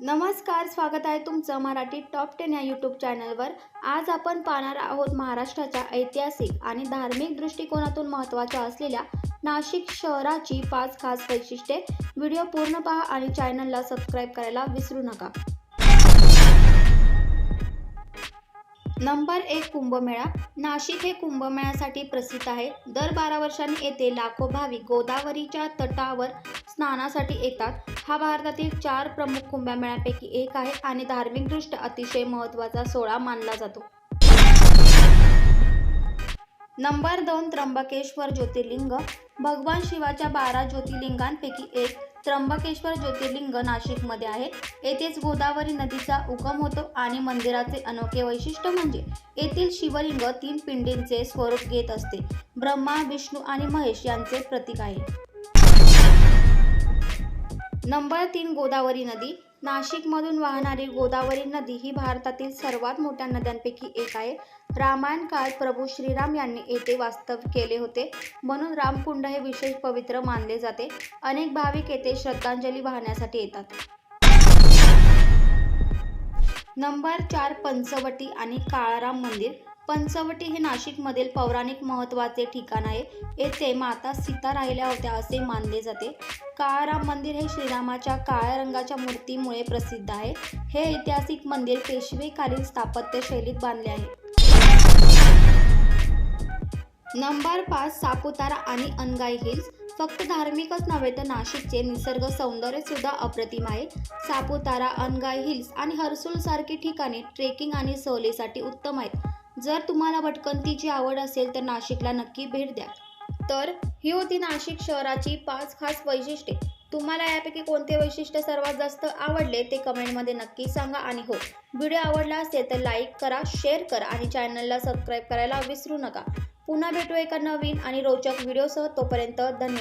नमस्कार स्वागत आहे तुमचं मराठी टॉप टेन या यूट्यूब चॅनलवर आज आपण पाहणार आहोत महाराष्ट्राच्या ऐतिहासिक आणि धार्मिक दृष्टिकोनातून महत्त्वाच्या असलेल्या नाशिक शहराची पाच खास वैशिष्ट्ये. व्हिडिओ पूर्ण पहा आणि चॅनलला सबस्क्राईब करायला विसरू नका. नंबर एक कुंभमेळा. नाशिक हे कुंभमेळ्यासाठी प्रसिद्ध आहे. दर बारा वर्षांनी येथे लाखो भाविक गोदावरीच्या तटावर स्नानासाठी येतात. हा भारतातील चार प्रमुख कुंभमेळ्यापैकी एक आहे आणि धार्मिकदृष्ट्या अतिशय महत्त्वाचा सोहळा मानला जातो. नंबर दोन त्र्यंबकेश्वर ज्योतिर्लिंग. भगवान शिवाच्या बारा ज्योतिर्लिंगांपैकी एक त्र्यंबकेश्वर ज्योतिर्लिंग नाशिकमध्ये आहे. येथेच गोदावरी नदीचा उगम होतो आणि मंदिराचे अनोखे वैशिष्ट्य म्हणजे येथील शिवलिंग तीन पिंडींचे स्वरूप घेत असते. ब्रह्मा विष्णू आणि महेश यांचे प्रतीक आहे. नंबर तीन गोदावरी नदी. नाशिकमधून वाहणारी गोदावरी नदी ही भारतातील सर्वात मोठ्या नद्यांपैकी एक आहे. रामायण काळात प्रभू श्रीराम यांनी येथे वास्तव केले होते. म्हणून रामकुंड हे विशेष पवित्र मानले जाते. अनेक भाविक येथे श्रद्धांजली वाहण्यासाठी येतात. नंबर चार पंचवटी आणि काळाराम मंदिर. पंचवटी हे नाशिकमधील पौराणिक महत्त्वाचे ठिकाण आहे. येथे माता सीता राहिल्या होत्या असे मानले जाते. काळाराम मंदिर हे श्रीरामाच्या काळ्या रंगाच्या मूर्तीमुळे प्रसिद्ध आहे. हे ऐतिहासिक मंदिर पेशवेकालीन स्थापत्य शैलीत बांधले आहे. नंबर पाच सापुतारा आणि अनगाई हिल्स. फक्त धार्मिकच नव्हे तर नाशिकचे निसर्ग सौंदर्य सुद्धा अप्रतिम आहे. सापुतारा अनगाई हिल्स आणि हर्सुल सारखी ट्रेकिंग आणि सहलीसाठी उत्तम आहेत. जर तुम्हाला भटकंतीची आवड असेल तर नाशिकला नक्की भेट द्या. तर ही होती नाशिक शहराची पाच खास वैशिष्ट्ये. तुम्हाला यापैकी कोणते वैशिष्ट्य सर्वात जास्त आवडले ते कमेंटमध्ये नक्की सांगा आणि हो व्हिडिओ आवडला असेल तर लाईक करा शेअर करा आणि चॅनलला सबस्क्राईब करायला विसरू नका. पुन्हा भेटू एका नवीन आणि रोचक व्हिडिओसह तोपर्यंत धन्यवाद.